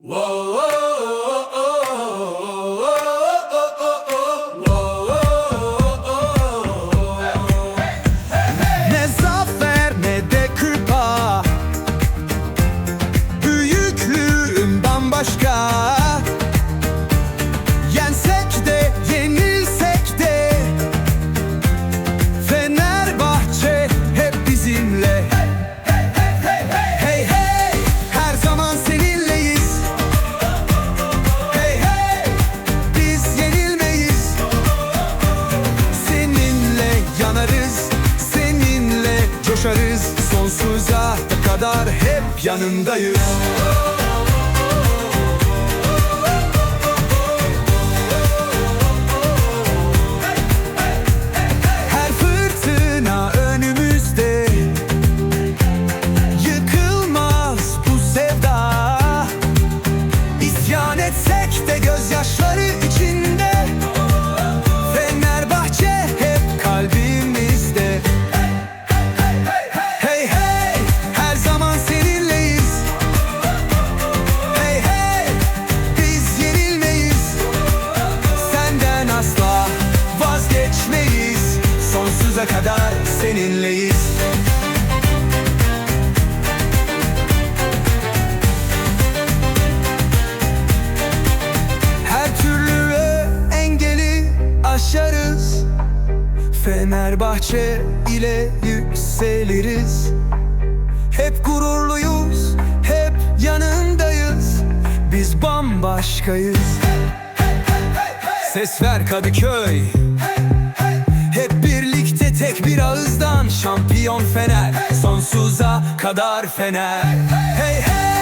Whoa. whoa, whoa. Coşarız Sonsuza kadar hep yanındayız. Her Sonsuza kadar seninleyiz. Her türlü engeli aşarız. Fenerbahçe ile yükseliriz. Hep gururluyuz, hep yanındayız. Biz bambaşkayız. Ses ver Kadıköy. Birlikte tek bir ağızdan Şampiyon Fener. Sonsuza kadar Fener. Hey hey